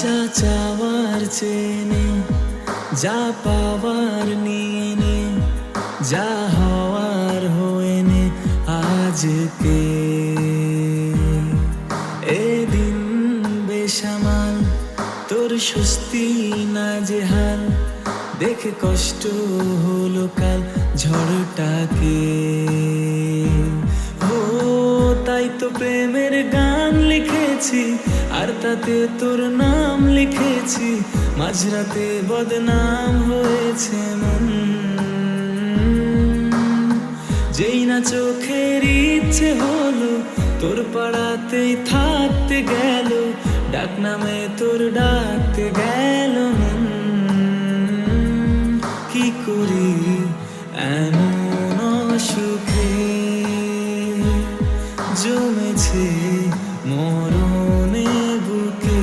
যা চাওয়ার চেনে, যা পাওয়ার নিয়ে, যা হওয়ার হয়ে আজকে। এদিন বেসামাল, তোর স্বস্তি না যে হাল, দেখে কষ্ট হলো কাল ঝড়টাকে। ও, তাই তো প্রেমের গান লিখেছি আর তাতে তোর নাম লিখেছি। মাঝরাতে বদনাম হয়েছে মন। যেই না চোখের ইচ্ছে হলো, তোর পাড়াতেই থাকতে গেল। ডাক নামে তোর ডাকতে গেল কি করি এমন সুখে জমেছে বুকে।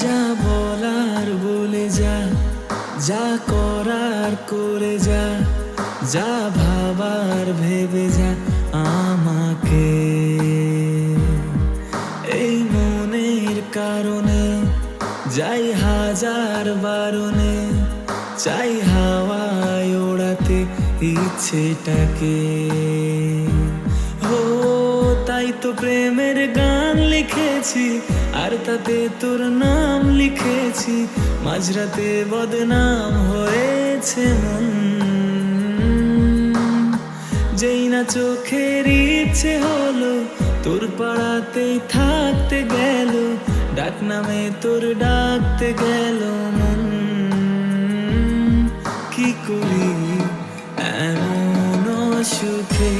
যা বলার বলে যা যা করার করে যা যা ভাবার ভেবে যা কারণে, যাই হাজার বারণে, চাই হাওয়ায় ওড়াতে ইচ্ছেটাকে। ও, তাই তো প্রেমের গান লিখেছি, আর তাতে তোর নাম লিখেছি, মাঝরাতে বদনাম হয়েছে মন। যেই না চোখের ইচ্ছে হলো তোর পাড়াতেই থাকতে গেল, ডাক নামে তোর ডাকতে গেল মন। কি করি এমন সুখে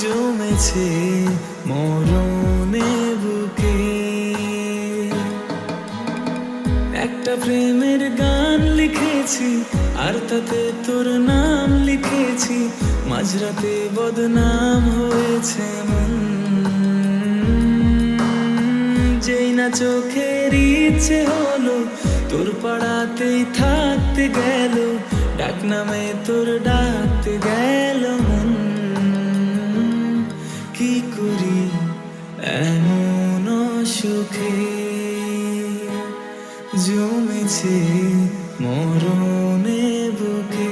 জমেছে মরণে বুকে। একটা প্রেমের গান লিখেছি, আর তাতে তোর নাম লিখেছি মাঝরাতে বদনাম হয়েছে মন। যেই না চোখের ইচ্ছে হলো, তোর পাড়াতেই থাকতে গেল, ডাক নামে তোর ডাকতে গেল মন। কি করি এমন সুখে জমেছে মরণে বুকে।